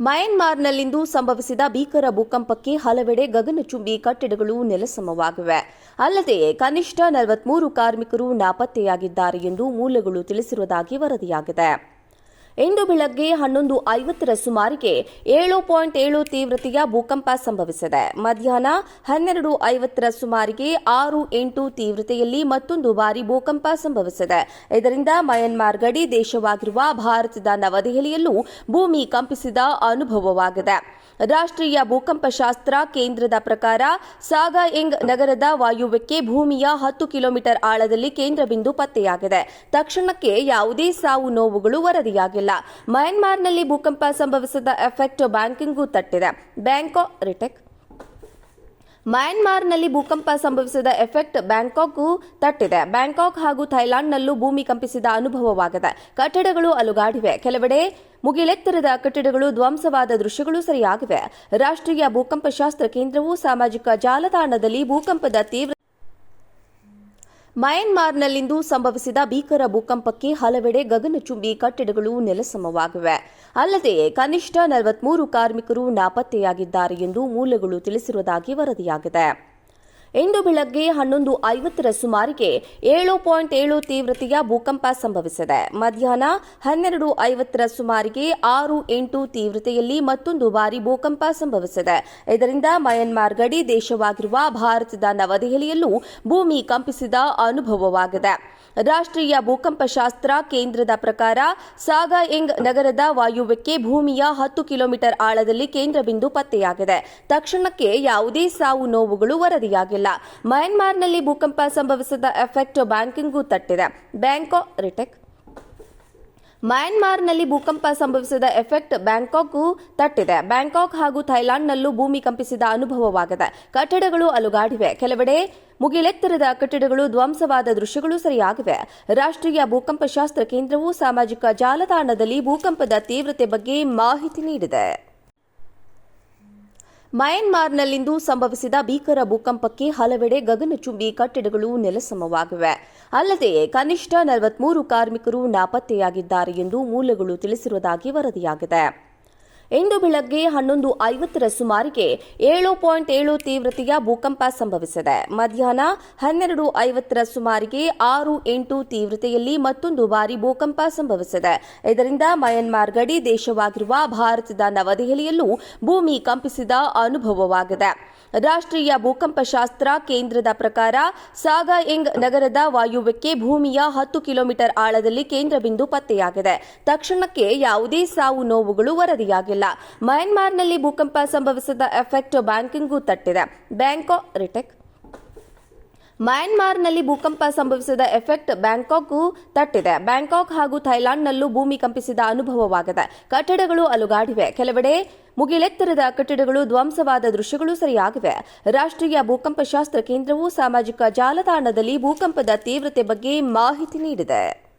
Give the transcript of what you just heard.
ಮಯನ್ಮಾರ್ನಲ್ಲಿಂದು ಸಂಭವಿಸಿದ ಭೀಕರ ಭೂಕಂಪಕ್ಕೆ ಹಲವೆಡೆ ಗಗನಚುಂಬಿ ಕಟ್ಟಡಗಳು ನೆಲಸಮವಾಗಿವೆ. ಅಲ್ಲದೆ ಕನಿಷ್ಠ ನಲವತ್ಮೂರು ಕಾರ್ಮಿಕರು ನಾಪತ್ತೆಯಾಗಿದ್ದಾರೆ ಎಂದು ಮೂಲಗಳು ತಿಳಿಸಿರುವುದಾಗಿ ವರದಿಯಾಗಿದೆ. ಇಂದು ಬೆಳಗ್ಗೆ ಹನ್ನೊಂದು ಐವತ್ತರ ಸುಮಾರಿಗೆ ಏಳು ಪಾಯಿಂಟ್ ಏಳು ತೀವ್ರತೆಯ ಭೂಕಂಪ ಸಂಭವಿಸಿದೆ. ಮಧ್ಯಾಹ್ನ ಹನ್ನೆರಡು ಐವತ್ತರ ಸುಮಾರಿಗೆ ಆರು ಎಂಟು ತೀವ್ರತೆಯಲ್ಲಿ ಮತ್ತೊಂದು ಬಾರಿ ಭೂಕಂಪ ಸಂಭವಿಸಿದೆ. ಇದರಿಂದ ಮಯನ್ಮಾರ್ ಗಡಿ ದೇಶವಾಗಿರುವ ಭಾರತದ ನವದೆಹಲಿಯಲ್ಲೂ ಭೂಮಿ ಕಂಪಿಸಿದ ಅನುಭವವಾಗಿದೆ. ರಾಷ್ಟ್ರೀಯ ಭೂಕಂಪ ಶಾಸ್ತ್ರ ಕೇಂದ್ರದ ಪ್ರಕಾರ ಸಾಗಾಯಂಗ್ ನಗರದ ವಾಯುವ್ಯಕ್ಕೆ ಭೂಮಿಯ ಹತ್ತು ಕಿಲೋಮೀಟರ್ ಆಳದಲ್ಲಿ ಕೇಂದ್ರ ಬಿಂದು ಪತ್ತೆಯಾಗಿದೆ. ತಕ್ಷಣಕ್ಕೆ ಯಾವುದೇ ಸಾವು ನೋವುಗಳು ವರದಿಯಾಗಿಲ್ಲ. ಮಯನ್ಮಾರ್ನಲ್ಲಿ ಭೂಕಂಪ ಸಂಭವಿಸಿದ ಎಫೆಕ್ಟ್ ಬ್ಯಾಂಕಿಂಗೂ ತಟ್ಟಿದೆ. ಬ್ಯಾಂಕೋ ರಿಟೆಕ್. ಮಯನ್ಮಾರ್ನಲ್ಲಿ ಭೂಕಂಪ ಸಂಭವಿಸಿದ ಎಫೆಕ್ಟ್ ಬ್ಯಾಂಕಾಕ್ಗೂ ತಟ್ಟಿದೆ. ಬ್ಯಾಂಕಾಕ್ ಹಾಗೂ ಥೈಲ್ಯಾಂಡ್ನಲ್ಲೂ ಭೂಮಿ ಕಂಪಿಸಿದ ಅನುಭವವಾಗಿದೆ. ಕಟ್ಟಡಗಳು ಅಲುಗಾಡಿವೆ. ಕೆಲವೆಡೆ ಮುಗಿಲೆತ್ತರದ ಕಟ್ಟಡಗಳು ಧ್ವಂಸವಾದ ದೃಶ್ಯಗಳು ಸರಿಯಾಗಿವೆ. ರಾಷ್ಟ್ರೀಯ ಭೂಕಂಪಶಾಸ್ತ್ರ ಕೇಂದ್ರವು ಸಾಮಾಜಿಕ ಜಾಲತಾಣದಲ್ಲಿ ಭೂಕಂಪದ ತೀವ್ರ ಮಯನ್ಮಾರ್ನಲ್ಲಿಂದು ಸಂಭವಿಸಿದ ಭೀಕರ ಭೂಕಂಪಕ್ಕೆ ಹಲವೆಡೆ ಗಗನಚುಂಬಿ ಕಟ್ಟಡಗಳು ನೆಲಸಮವಾಗಿವೆ. ಅಲ್ಲದೆ ಕನಿಷ್ಠ ನಲವತ್ಮೂರು ಕಾರ್ಮಿಕರು ನಾಪತ್ತೆಯಾಗಿದ್ದಾರೆ ಎಂದು ಮೂಲಗಳು ತಿಳಿಸಿರುವುದಾಗಿ ವರದಿಯಾಗಿದೆ. ಇಂದು ಬೆಳಗ್ಗೆ ಹನ್ನೊಂದು ಐವತ್ತರ ಸುಮಾರಿಗೆ ಏಳು ಪಾಯಿಂಟ್ ಏಳು ತೀವ್ರತೆಯ ಭೂಕಂಪ ಸಂಭವಿಸಿದೆ. ಮಧ್ಯಾಹ್ನ ಹನ್ನೆರಡು ಐವತ್ತರ ಸುಮಾರಿಗೆ ಆರು ಎಂಟು ತೀವ್ರತೆಯಲ್ಲಿ ಮತ್ತೊಂದು ಬಾರಿ ಭೂಕಂಪ ಸಂಭವಿಸಿದೆ. ಇದರಿಂದ ಮಯನ್ಮಾರ್ ಗಡಿ ದೇಶವಾಗಿರುವ ಭಾರತದ ನವದೆಹಲಿಯಲ್ಲೂ ಭೂಮಿ ಕಂಪಿಸಿದ ಅನುಭವವಾಗಿದೆ. ರಾಷ್ಟ್ರೀಯ ಭೂಕಂಪಶಾಸ್ತ್ರ ಕೇಂದ್ರದ ಪ್ರಕಾರ ಸಾಗಾಯಂಗ್ ನಗರದ ವಾಯುವ್ಯಕ್ಕೆ ಭೂಮಿಯ ಹತ್ತು ಕಿಲೋಮೀಟರ್ ಆಳದಲ್ಲಿ ಕೇಂದ್ರ ಬಿಂದು ಪತ್ತೆಯಾಗಿದೆ. ತಕ್ಷಣಕ್ಕೆ ಯಾವುದೇ ಸಾವು ನೋವುಗಳು ವರದಿಯಾಗಿಲ್ಲ. ಮಯನ್ಮಾರ್ನಲ್ಲಿ ಭೂಕಂಪ ಸಂಭವಿಸಿದ ಎಫೆಕ್ಟ್ ಬ್ಯಾಂಕಿಂಗೂ ತಟ್ಟಿದೆ. ಬ್ಯಾಂಕೋ ರಿಟೆಕ್. ಮಯನ್ಮಾರ್ನಲ್ಲಿ ಭೂಕಂಪ ಸಂಭವಿಸಿದ ಎಫೆಕ್ಟ್ ಬ್ಯಾಂಕಾಕ್ಗೂ ತಟ್ಟಿದೆ. ಬ್ಯಾಂಕಾಕ್ ಹಾಗೂ ಥೈಲ್ಯಾಂಡ್ನಲ್ಲೂ ಭೂಮಿ ಕಂಪಿಸಿದ ಅನುಭವವಾಗಿದೆ. ಕಟ್ಟಡಗಳು ಅಲುಗಾಡಿವೆ. ಕೆಲವೆಡೆ ಮುಗಿಲೆತ್ತರದ ಕಟ್ಟಡಗಳು ಧ್ವಂಸವಾದ ದೃಶ್ಯಗಳು ಸರಿಯಾಗಿವೆ. ರಾಷ್ಟ್ರೀಯ ಭೂಕಂಪಶಾಸ್ತ್ರ ಕೇಂದ್ರವು ಸಾಮಾಜಿಕ ಜಾಲತಾಣದಲ್ಲಿ ಭೂಕಂಪದ ತೀವ್ರತೆ ಬಗ್ಗೆ ಮಾಹಿತಿ ನೀಡಿದೆ. ಮಯನ್ಮಾರ್ನಲ್ಲಿಂದು ಸಂಭವಿಸಿದ ಭೀಕರ ಭೂಕಂಪಕ್ಕೆ ಹಲವೆಡೆ ಗಗನಚುಂಬಿ ಕಟ್ಟಡಗಳು ನೆಲಸಮವಾಗಿವೆ. ಅಲ್ಲದೆ ಕನಿಷ್ಠ ನಲವತ್ಮೂರು ಕಾರ್ಮಿಕರು ನಾಪತ್ತೆಯಾಗಿದ್ದಾರೆ ಎಂದು ಮೂಲಗಳು ತಿಳಿಸಿರುವುದಾಗಿ ವರದಿಯಾಗಿದೆ. ಇಂದು ಬೆಳಗ್ಗೆ ಹನ್ನೊಂದು ಐವತ್ತರ ಸುಮಾರಿಗೆ ಏಳು ಪಾಯಿಂಟ್ ಏಳು ತೀವ್ರತೆಯ ಭೂಕಂಪ ಸಂಭವಿಸಿದೆ. ಮಧ್ಯಾಹ್ನ ಹನ್ನೆರಡು ಐವತ್ತರ ಸುಮಾರಿಗೆ ಆರು ಎಂಟು ತೀವ್ರತೆಯಲ್ಲಿ ಮತ್ತೊಂದು ಬಾರಿ ಭೂಕಂಪ ಸಂಭವಿಸಿದೆ. ಇದರಿಂದ ಮಯನ್ಮಾರ್ ಗಡಿ ದೇಶವಾಗಿರುವ ಭಾರತದ ನವದೆಹಲಿಯಲ್ಲೂ ಭೂಮಿ ಕಂಪಿಸಿದ ಅನುಭವವಾಗಿದೆ. ರಾಷ್ಟ್ರೀಯ ಭೂಕಂಪ ಶಾಸ್ತ್ರ ಕೇಂದ್ರದ ಪ್ರಕಾರ ಸಾಗಾಯಂಗ್ ನಗರದ ವಾಯುವ್ಯಕ್ಕೆ ಭೂಮಿಯ ಹತ್ತು ಕಿಲೋಮೀಟರ್ ಆಳದಲ್ಲಿ ಕೇಂದ್ರ ಬಿಂದು ಪತ್ತೆಯಾಗಿದೆ. ತಕ್ಷಣಕ್ಕೆ ಯಾವುದೇ ಸಾವು ನೋವುಗಳು ವರದಿಯಾಗಿಲ್ಲ. ಮಯನ್ಮಾರ್ನಲ್ಲಿ ಭೂಕಂಪ ಸಂಭವಿಸಿದ ಎಫೆಕ್ಟ್ ಬ್ಯಾಂಕಿಂಗೂ ತಟ್ಟಿದೆ. ಬ್ಯಾಂಕೋ ರಿಟೆಕ್. ಮಯನ್ಮಾರ್ನಲ್ಲಿ ಭೂಕಂಪ ಸಂಭವಿಸಿದ ಎಫೆಕ್ಟ್ ಬ್ಯಾಂಕಾಕ್ಗೂ ತಟ್ಟಿದೆ. ಬ್ಯಾಂಕಾಕ್ ಹಾಗೂ ಥೈಲ್ಯಾಂಡ್ನಲ್ಲೂ ಭೂಮಿ ಕಂಪಿಸಿದ ಅನುಭವವಾಗಿದೆ. ಕಟ್ಟಡಗಳು ಅಲುಗಾಡಿವೆ. ಕೆಲವೆಡೆ ಮುಗಿಲೆತ್ತರದ ಕಟ್ಟಡಗಳು ಧ್ವಂಸವಾದ ದೃಶ್ಯಗಳು ಸರಿಯಾಗಿವೆ. ರಾಷ್ಟ್ರೀಯ ಭೂಕಂಪಶಾಸ್ತ್ರ ಕೇಂದ್ರವು ಸಾಮಾಜಿಕ ಜಾಲತಾಣದಲ್ಲಿ ಭೂಕಂಪದ ತೀವ್ರತೆ ಬಗ್ಗೆ ಮಾಹಿತಿ ನೀಡಿದೆ.